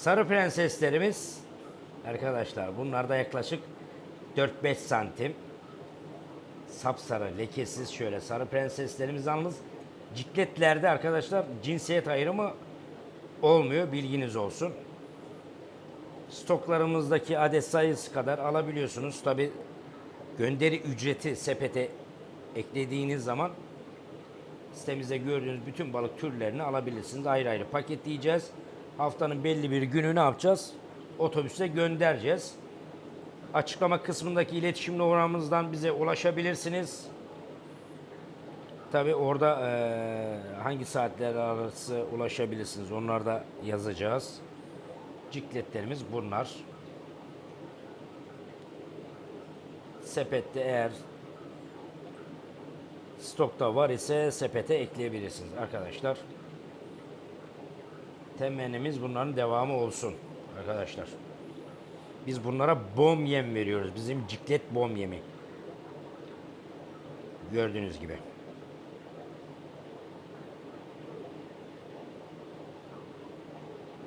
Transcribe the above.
Sarı prenseslerimiz arkadaşlar bunlar da yaklaşık 4-5 santim. Sapsarı, lekesiz şöyle sarı prenseslerimiz yalnız cikletlerde arkadaşlar cinsiyet ayrımı olmuyor bilginiz olsun. Stoklarımızdaki adet sayısı kadar alabiliyorsunuz. Tabi gönderi ücreti sepete eklediğiniz zaman sitemizde gördüğünüz bütün balık türlerini alabilirsiniz. Ayrı ayrı paketleyeceğiz. Haftanın belli bir günü ne yapacağız? Otobüse göndereceğiz. Açıklama kısmındaki iletişim numaramızdan bize ulaşabilirsiniz. Tabi orada eee, hangi saatler arası ulaşabilirsiniz onları da yazacağız. Cikletlerimiz bunlar. Sepette eğer stokta var ise sepete ekleyebilirsiniz arkadaşlar. Temennimiz bunların devamı olsun arkadaşlar. Biz bunlara bom yem veriyoruz. Bizim ciklet bom yemi. Gördüğünüz gibi.